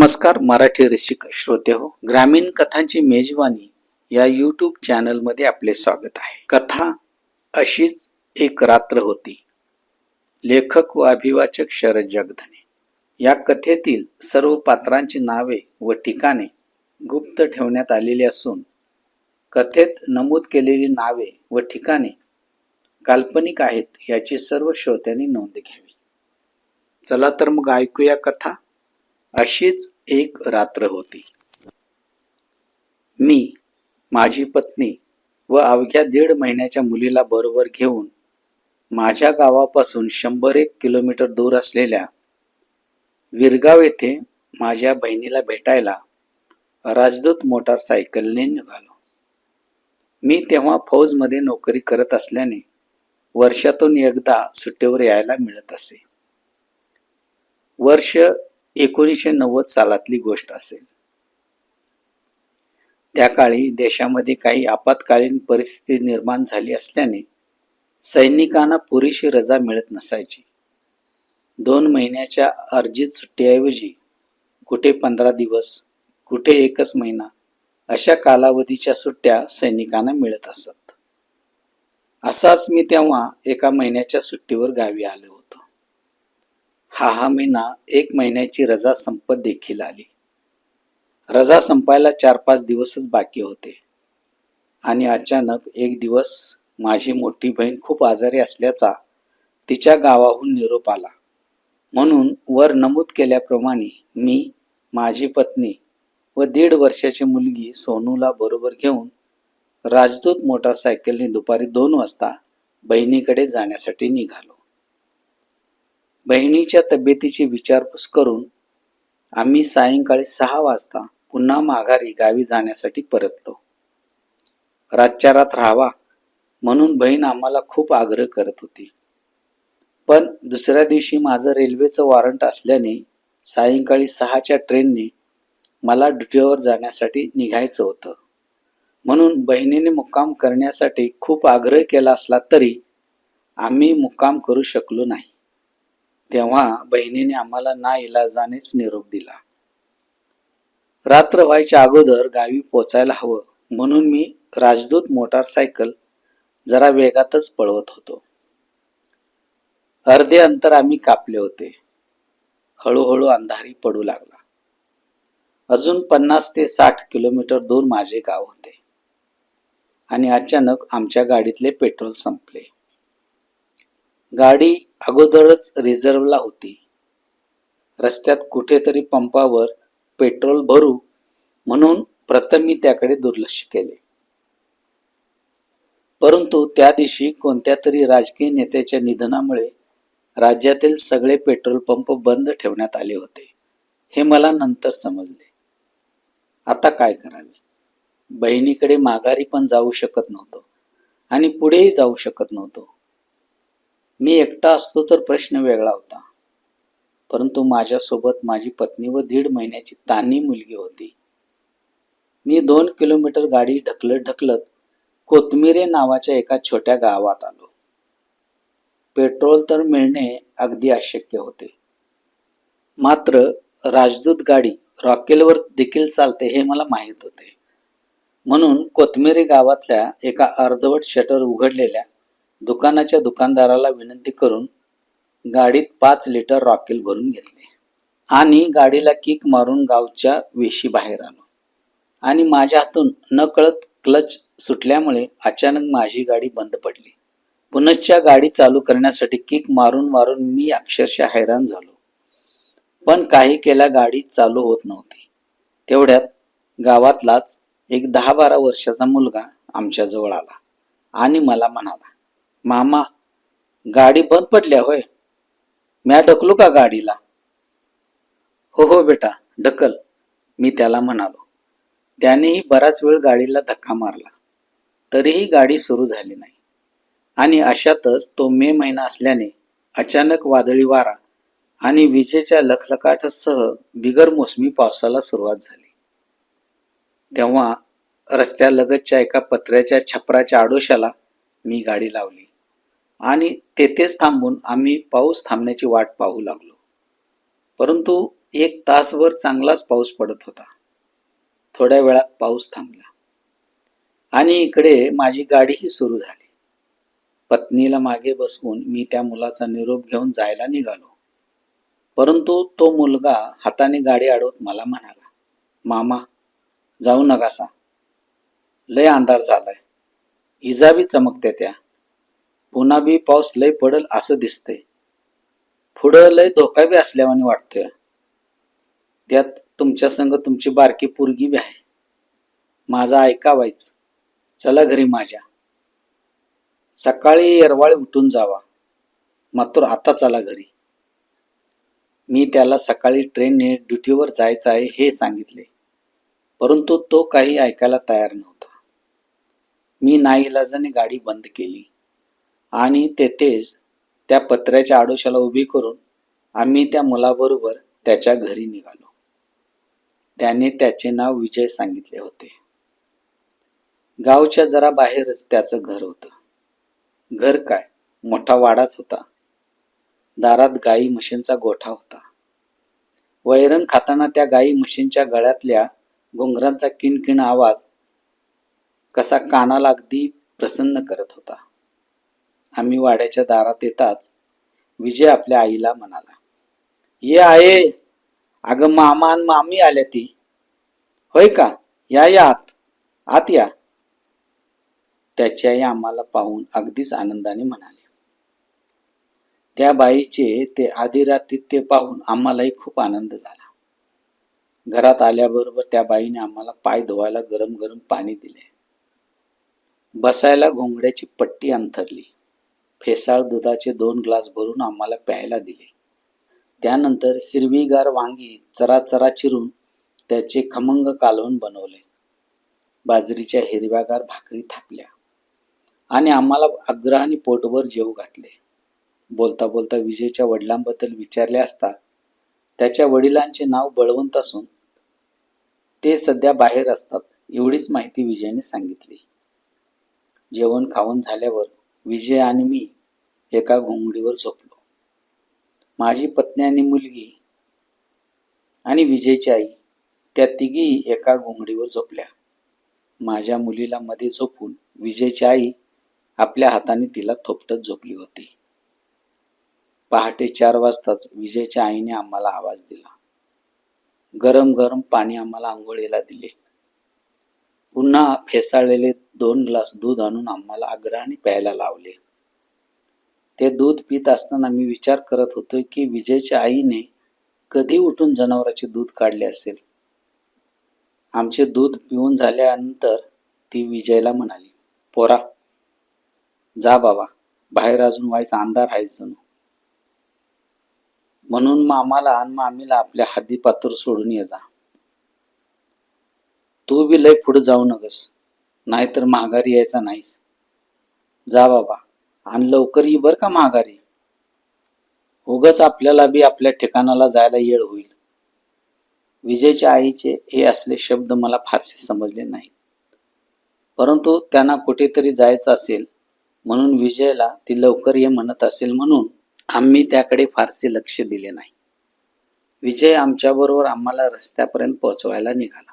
नमस्कार मराठी रसिक श्रोते हो. ग्रामीण कथांची मेजवानी या यूट्यूब चॅनलमध्ये आपले स्वागत आहे. कथा अशीच एक रात्र होती. लेखक व अभिवाचक शरद जगधने. या कथेतील सर्व पात्रांची नावे व ठिकाणे गुप्त ठेवण्यात आलेली असून कथेत नमूद केलेली नावे व ठिकाणे काल्पनिक आहेत याची सर्व श्रोत्यांनी नोंद घ्यावी. चला तर मग ऐकूया कथा. अशीच एक रात्र होती. मी माझी पत्नी व अवघ्या दीड महिन्याच्या मुलीला बरोबर घेऊन माझ्या गावापासून शंभर एक किलोमीटर दूर असलेल्या विरगाव येथे माझ्या बहिणीला भेटायला राजदूत मोटारसायकलने निघालो. मी तेव्हा फौजमध्ये नोकरी करत असल्याने वर्षातून एकदा सुट्टीवर यायला मिळत असे. वर्ष एकोणीसशे नव्वद सालातली गोष्ट असेल. त्या काळी देशामध्ये काही आपत्कालीन परिस्थिती निर्माण झाली असल्याने सैनिकांना पुरेशी रजा मिळत नसायची. दोन महिन्याच्या अर्जित सुट्टीऐवजी कुठे पंधरा दिवस कुठे एकच महिना अशा कालावधीच्या सुट्ट्या सैनिकांना मिळत असत. असाच मी तेव्हा एका महिन्याच्या सुट्टीवर गावी आलो. हा हा महिना एक महिन्याची रजा संपत देखील आली. रजा संपायला चार पाच दिवसच बाकी होते. आणि अचानक एक दिवस माझी मोठी बहीण खूप आजारी असल्याचा तिच्या गावाहून निरोप आला. म्हणून वर नमूद केल्याप्रमाणे मी माझी पत्नी व दीड वर्षाची मुलगी सोनूला बरोबर घेऊन राजदूत मोटारसायकलने दुपारी दोन वाजता बहिणीकडे जाण्यासाठी निघालो. बहिणीच्या तब्येतीची विचारपूस करून आम्ही सायंकाळी सहा वाजता पुन्हा माघारी गावी जाण्यासाठी परतलो. रातच्या रात राहावा म्हणून बहीण आम्हाला खूप आग्रह करत होती. पण दुसऱ्या दिवशी माझं रेल्वेचं वॉरंट असल्याने सायंकाळी सहाच्या ट्रेनने मला ड्युटीवर जाण्यासाठी निघायचं होतं. म्हणून बहिणीने मुक्काम करण्यासाठी खूप आग्रह केला असला तरी आम्ही मुक्काम करू शकलो नाही. तेव्हा बहिणीने आम्हाला ना इलाजानेच निरोप दिला. रात्र व्हायच्या अगोदर गावी पोचायला हवं म्हणून मी राजदूत मोटारसायकल जरा वेगातच पळवत होतो. अर्धे अंतर आम्ही कापले होते. हळूहळू अंधारी पडू लागला. अजून पन्नास ते साठ किलोमीटर दूर माझे गाव होते. आणि अचानक आमच्या गाडीतले पेट्रोल संपले. गाडी अगोदरच रिझर्वला होती. रस्त्यात कुठेतरी पंपावर पेट्रोल भरू म्हणून प्रथम मी त्याकडे दुर्लक्ष केले. परंतु त्या दिवशी कोणत्या तरी राजकीय नेत्याच्या निधनामुळे राज्यातील सगळे पेट्रोल पंप बंद ठेवण्यात आले होते हे मला नंतर समजले. आता काय करावे? बहिणीकडे माघारी पण जाऊ शकत नव्हतो आणि पुढेही जाऊ शकत नव्हतो. मी एकटा असतो तर प्रश्न वेगळा होता. परंतु माझ्यासोबत माझी पत्नी व दीड महिन्याची तानी मुलगी होती. मी दोन किलोमीटर गाडी ढकलत ढकलत कोथमिरे नावाच्या एका छोट्या गावात आलो. पेट्रोल तर मिळणे अगदी अशक्य होते. मात्र राजदूत गाडी रॉकेलवर देखील चालते हे मला माहीत होते. म्हणून कोथमिरी गावातल्या एका अर्धवट शटर उघडलेल्या दुकानाच्या दुकानदाराला विनंती करून गाडीत पाच लिटर रॉकेल भरून घेतले. आणि गाडीला किक मारून गावच्या वेशी बाहेर आलो. आणि माझ्या हातून नकळत क्लच सुटल्यामुळे अचानक माझी गाडी बंद पडली. पुनश्च्या गाडी चालू करण्यासाठी किक मारून मारून मी अक्षरशः हैराण झालो. पण काही केल्या गाडी चालू होत नव्हती. तेवढ्यात गावातलाच एक दहा बारा वर्षाचा मुलगा आमच्याजवळ आला आणि मला म्हणाला मामा गाडी बंद पडल्या होय. म्या ढकलू का गाडीला? हो हो बेटा ढकल. मी त्याला म्हणालो. त्यानेही बराच वेळ गाडीला धक्का मारला. तरीही गाडी सुरू झाली नाही. आणि अशातच तो मे महिना असल्याने अचानक वादळी वारा आणि विजेच्या लखलकाटासह बिगर मोसमी पावसाला सुरुवात झाली. तेव्हा रस्त्यालगतच्या एका पत्र्याच्या छपराच्या आडोशाला मी गाडी लावली. आणि तेथेच थांबून आम्ही पाऊस थांबण्याची वाट पाहू लागलो. परंतु एक तासभर चांगलाच पाऊस पडत होता. थोड्या वेळात पाऊस थांबला. आणि इकडे माझी गाडीही सुरू झाली. पत्नीला मागे बसवून मी त्या मुलाचा निरोप घेऊन जायला निघालो. परंतु तो मुलगा हाताने गाडी अडवत मला म्हणाला मामा जाऊ नकासा लय अंधार झालाय. इजाबी चमकते त्या. पुन्हा बी पाऊस लय पडल असं दिसतंय. पुढं लय धोका बी असल्यावानी वाटतोय. त्यात तुमच्या संग तुमची बारकी पोरगी बी आहे. माझा ऐकावायच. चला घरी माझ्या. सकाळी येरवाळी उठून जावा. मात्र आता चला घरी. मी त्याला सकाळी ट्रेनने ड्युटीवर जायचं आहे हे सांगितले. परंतु तो काही ऐकायला तयार नव्हता. मी नाईलाजाने गाडी बंद केली. आणि तेथेच त्या पत्र्याच्या आडोशाला उभी करून आम्ही त्या मुलाबरोबर त्याच्या घरी निघालो. त्याने त्याचे नाव विजय सांगितले होते. गावच्या जरा बाहेरच त्याचं घर होतं. घर काय? मोठा वाडाच होता. दारात गाई म्हशींचा गोठा होता. वैरण खाताना त्या गाई म्हशींच्या गळ्यातल्या घोंगरांचा किणकिण आवाज कसा कानाला अगदी प्रसन्न करत होता. आम्ही वाड्याच्या दारात येताच विजय आपल्या आईला म्हणाला ये आहे. अगं मामा आणि मामी आल्या ती. होय का? या या आत. आत या. त्याची आई आम्हाला पाहून अगदीच आनंदाने म्हणाले. त्या बाईचे ते आदिरातिथ्य पाहून आम्हालाही खूप आनंद झाला. घरात आल्याबरोबर त्या बाईने आम्हाला पाय धुवायला गरम गरम पाणी दिले. बसायला घोंगड्याची पट्टी अंथरली. फेसाळ दुधाचे दोन ग्लास भरून आम्हाला प्यायला दिले. त्यानंतर हिरवीगार वांगी चरा चरा चिरून त्याचे खमंग कालवण बनवले. बाजरीच्या हिरव्यागार भाकरी थापल्या आणि आम्हाला आग्रहाने पोटभर जेव घातले. बोलता बोलता विजयच्या वडिलांबद्दल विचारले असता त्याच्या वडिलांचे नाव बळवंत असून ते सध्या बाहेर असतात एवढीच माहिती विजयने सांगितली. जेवण खाऊन झाल्यावर विजय आणि मी एका घोंगडीवर झोपलो. माझी पत्नी आणि मुलगी आणि विजयची आई त्या तिघी एका घोंगडीवर झोपल्या. माझ्या मुलीला मध्ये झोपून विजयची आई आपल्या हाताने तिला थोपटत झोपली होती. पहाटे चार वाजताच विजयच्या आईने आम्हाला आवाज दिला. गरम गरम पाणी आम्हाला आंघोळीला दिले. पुन्हा फेसाळलेले दोन ग्लास दूध आणून आम्हाला आग्रहाने प्यायला लावले. ते दूध पित असताना मी विचार करत होतो की विजयच्या आईने कधी उठून जनावराचे दूध काढले असेल? आमचे दूध पिऊन झाल्यानंतर ती विजयला म्हणाली पोरा जा बाबा बाहेर अजून व्हायचा अंधार आहे जणू म्हणून आम्हाला आणि मामीला आपल्या हद्दीपात्र सोडून ये जा. तू बी लय पुढे जाऊ नकस नाहीतर माघारी यायचा नाहीस. जा बाबा आणि लवकर ये बर का माघारी. उगच आपल्याला बी आपल्या ठिकाणाला जायला येळ होईल. विजयच्या आईचे हे असले शब्द मला फारसे समजले नाहीत. परंतु त्यांना कुठेतरी जायचं असेल म्हणून विजयला ती लवकर ये म्हणत असेल म्हणून आम्ही त्याकडे फारसे लक्ष दिले नाही. विजय आमच्याबरोबर आम्हाला रस्त्यापर्यंत पोहोचवायला निघाला.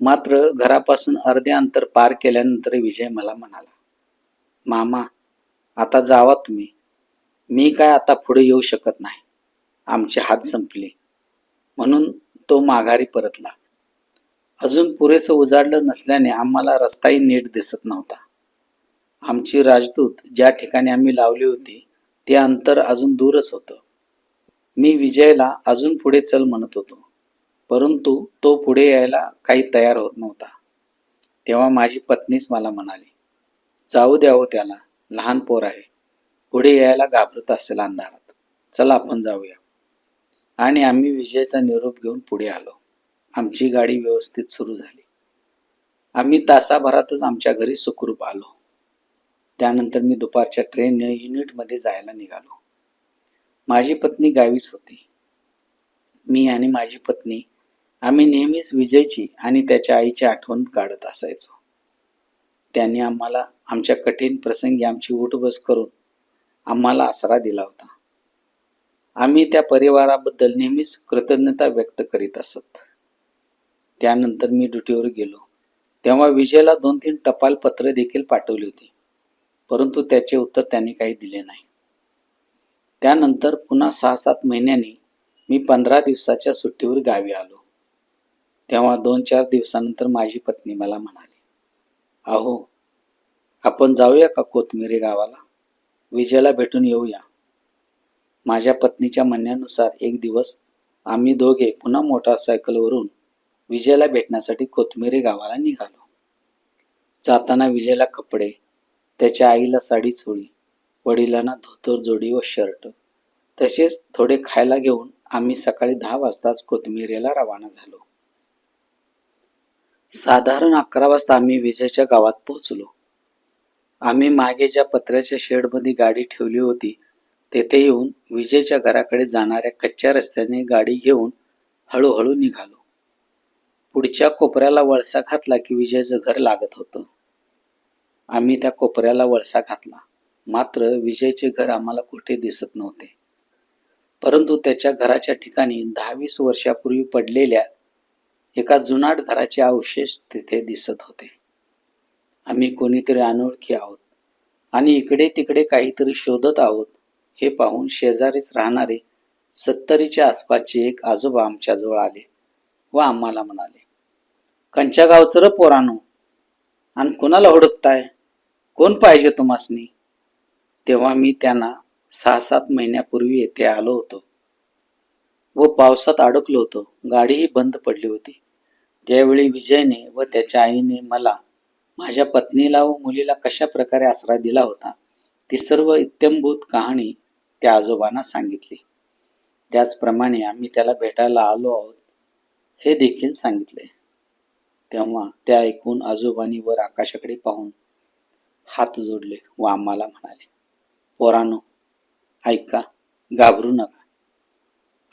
मात्र घरापासून अर्धे अंतर पार केल्यानंतर विजय मला म्हणाला मामा आता जावा तुम्ही. मी काय आता पुढे येऊ शकत नाही. आमचे हात संपले. म्हणून तो माघारी परतला. अजून पुरेसं उजाडलं नसल्याने आम्हाला रस्ताही नीट दिसत नव्हता. आमची राजदूत ज्या ठिकाणी आम्ही लावली होती ते अंतर अजून दूरच होतं. मी विजयला अजून पुढे चल म्हणत होतो. परंतु तो पुढे यायला काही तयार होत नव्हता. तेव्हा माझी पत्नीच मला म्हणाली जाऊ द्यावं त्याला लहान पोर आहे. पुढे यायला घाबरत असेल अंधारात. चला आपण जाऊया. आणि आम्ही विजयचा निरोप घेऊन पुढे आलो. आमची गाडी व्यवस्थित सुरू झाली. आम्ही तासाभरातच आमच्या घरी सुखरूप आलो. त्यानंतर मी दुपारच्या ट्रेनने युनिटमध्ये जायला निघालो. माझी पत्नी गावीच होती. मी आणि माझी पत्नी आम्ही नेहमीच विजयची आणि त्याच्या आईची आठवण काढत असायचो. त्याने आम्हाला आमच्या कठीण प्रसंगी आमची उठबस करून आम्हाला आसरा दिला होता. आम्ही त्या परिवाराबद्दल नेहमीच कृतज्ञता व्यक्त करीत असत. त्यानंतर मी ड्युटीवर गेलो. तेव्हा विजयला दोन तीन टपाल पत्र देखील पाठवली होती. परंतु त्याचे उत्तर त्यांनी काही दिले नाही. त्यानंतर पुन्हा सहा सात महिन्यांनी मी पंधरा दिवसाच्या सुट्टीवर गावी आलो. तेव्हा दोन चार दिवसानंतर माझी पत्नी मला म्हणाली अहो आपण जाऊया का कोथमिरी गावाला? विजयला भेटून येऊया. माझ्या पत्नीच्या म्हणण्यानुसार एक दिवस आम्ही दोघे पुन्हा मोटारसायकलवरून विजयला भेटण्यासाठी कोथमिरी गावाला निघालो. जाताना विजयला कपडे त्याच्या आईला साडी चोळी वडिलांना धोतर जोडी व शर्ट तसेच थोडे खायला घेऊन आम्ही सकाळी दहा वाजताच कोथमिरीला रवाना झालो. साधारण अकरा वाजता आम्ही विजयच्या गावात पोहोचलो. आम्ही मागे ज्या पत्र्याच्या शेडमध्ये गाडी ठेवली होती तेथे येऊन विजयच्या घराकडे जाणाऱ्या कच्च्या रस्त्याने गाडी घेऊन हळूहळू निघालो. पुढच्या कोपऱ्याला वळसा घातला की विजयचं घर लागत होतं. आम्ही त्या कोपऱ्याला वळसा घातला. मात्र विजयचे घर आम्हाला कुठे दिसत नव्हते. परंतु त्याच्या घराच्या ठिकाणी दहा वीस वर्षापूर्वी पडलेल्या एका जुनाट घराचे अवशेष तिथे दिसत होते. आम्ही कोणीतरी अनोळखी आहोत आणि इकडे तिकडे काहीतरी शोधत आहोत हे पाहून शेजारीच राहणारे सत्तरीच्या आसपासचे एक आजोबा आमच्याजवळ आले व आम्हाला म्हणाले कंच्या गावचं र पोरानो आणि कोणाला हुडकताय? कोण पाहिजे तुम्हासनी? तेव्हा मी त्यांना सहा सात महिन्यापूर्वी येथे आलो होतो व पावसात अडकलो होतो. गाडीही बंद पडली होती. त्यावेळी विजयने व त्याच्या आईने मला माझ्या पत्नीला व मुलीला कशा प्रकारे आसरा दिला होता ती सर्व इत्यंभूत कहाणी त्या आजोबांना सांगितली. त्याचप्रमाणे आम्ही त्याला भेटायला आलो आहोत हे देखील सांगितले. तेव्हा त्या ऐकून आजोबांनी वर आकाशाकडे पाहून हात जोडले व आम्हाला म्हणाले पोरानो ऐका घाबरू नका.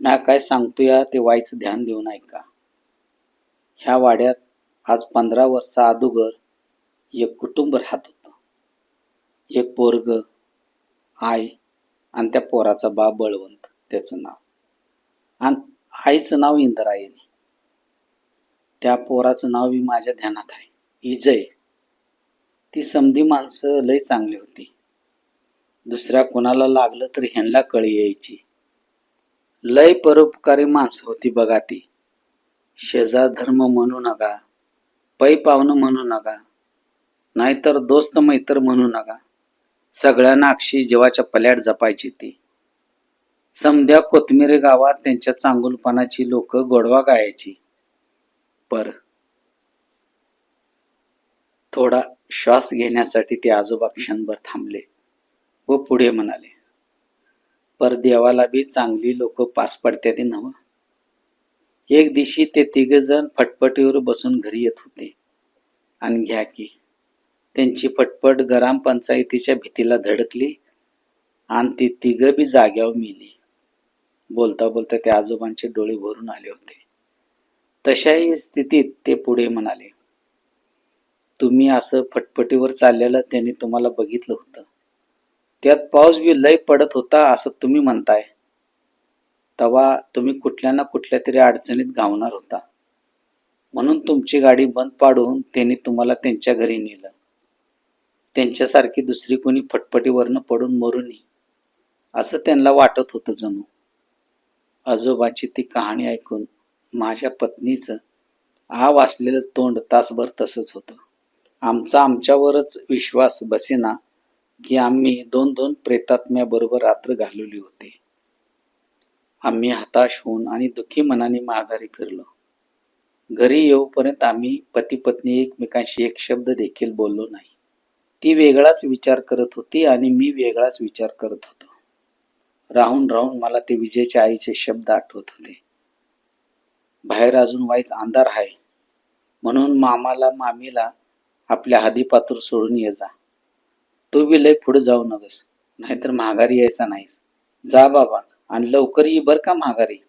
ना काय सांगतोया ते वाईच ध्यान देऊन ऐका. ह्या वाड्यात आज पंधरा वर्षा अदुगर एक कुटुंब राहत होतं. एक पोरग आई आणि त्या पोराचा बा बळवंत त्याचं नाव. आणि आईचं नाव इंद्रायणी. त्या पोराचं नाव बी माझ्या ध्यानात आहे. इजय. ती समधी माणसं लय चांगली होती. दुसऱ्या कोणाला लागलं तर ह्यांना कळी यायची. लय परोपकारी माणसं होती बघा ती. शेजार धर्म म्हणू नका पै पाहुणं म्हणू नका नाहीतर दोस्त मैत्र म्हणू नका. सगळ्यांना अक्षी जीवाच्या पल्याट जपायची ती. समध्या कोथमिरे गावात त्यांच्या चांगुलपणाची लोक गोडवा गायची. पर थोडा श्वास घेण्यासाठी ते आजोबा क्षणभर थांबले व पुढे म्हणाले पर देवाला बी चांगली लोक पास पडत्या ते नवं एक दिवशी ते तिघ जण फटफटीवर बसून घरी येत होते. आणि घ्या की त्यांची फटफट ग्रामपंचायतीच्या भीतीला धडकली आणि ती तिघ बी जाग्यावर मिली. बोलता बोलता त्या आजोबांचे डोळे भरून आले होते. तशाही स्थितीत ते पुढे म्हणाले तुम्ही असं फटफटीवर चाललेलं त्यांनी तुम्हाला बघितलं होतं. त्यात पाऊस बी लय पडत होता असं तुम्ही म्हणताय. तेव्हा तुम्ही कुठल्या ना कुठल्या तरी अडचणीत गावणार होता. म्हणून तुमची गाडी बंद पाडून त्यांनी तुम्हाला त्यांच्या घरी नेलं. त्यांच्यासारखी दुसरी कोणी फटफटीवरनं पडून मरू नये असं त्यांना वाटत होतं जणू. आजोबाची ती कहाणी ऐकून माझ्या पत्नीचं आ वाचलेलं तोंड तासभर तसंच होतं. आमचा आमच्यावरच विश्वास बसेना की आम्ही दोन दोन प्रेतात्म्याबरोबर रात्र घालवली होती. आम्ही हताश होऊन आणि दुःखी मनाने माघारी फिरलो. घरी येऊपर्यंत आम्ही पती पत्नी एकमेकांशी एक शब्द देखील बोललो नाही. ती वेगळाच विचार करत होती आणि मी वेगळाच विचार करत होतो. राहून राहून मला ते विजयच्या आईचे शब्द आठवत होते. बाहेर अजून वाईच अंधार आहे. म्हणून मामाला मामीला आपल्या हादीपातूर सोडून ये जा. तू बी लय पुढे जाऊ नगस. नाहीतर माघारी यायचा नाहीस. जा बाबा. आणि लवकर ये बर का माघारी.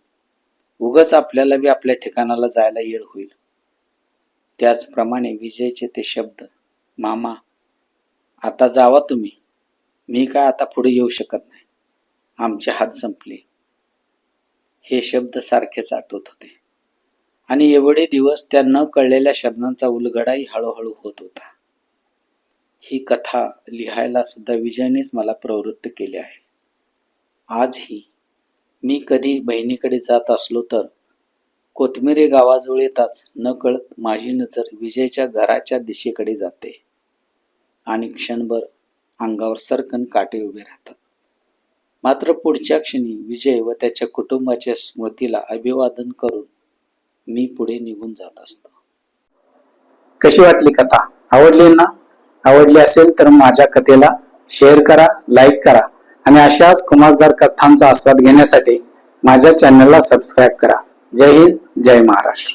उगच आपल्याला बी आपल्या ठिकाणाला जायला येळ होईल. त्याचप्रमाणे विजयचे ते शब्द मामा आता जावा तुम्ही. मी काय आता पुढे येऊ शकत नाही. आमचे हात संपले. हे शब्द सारखेच आठवत होते. आणि एवढे दिवस त्या न कळलेल्या शब्दांचा उलगडाही हळूहळू होत होता. ही कथा लिहायला सुद्धा विजयनेच मला प्रवृत्त केले आहे. आजही मी कधी बहिणीकडे जात असलो तर कोथमिरे गावाजवळ येताच न कळत माझी नजर विजयच्या घराच्या दिशेकडे जाते. आणि क्षणभर अंगावर सरकन काटे उभे राहतात. मात्र पुढच्या क्षणी विजय व त्याच्या कुटुंबाच्या स्मृतीला अभिवादन करून मी पुढे निघून जात असतो. कशी वाटली कथा? आवडली ना? आवडली असेल तर माझ्या कथेला शेअर करा लाईक करा. आणि अशाच कुमासदार कथांचा आस्वाद घेण्यासाठी माझ्या चॅनलला सबस्क्राईब करा. जय हिंद जय महाराष्ट्र.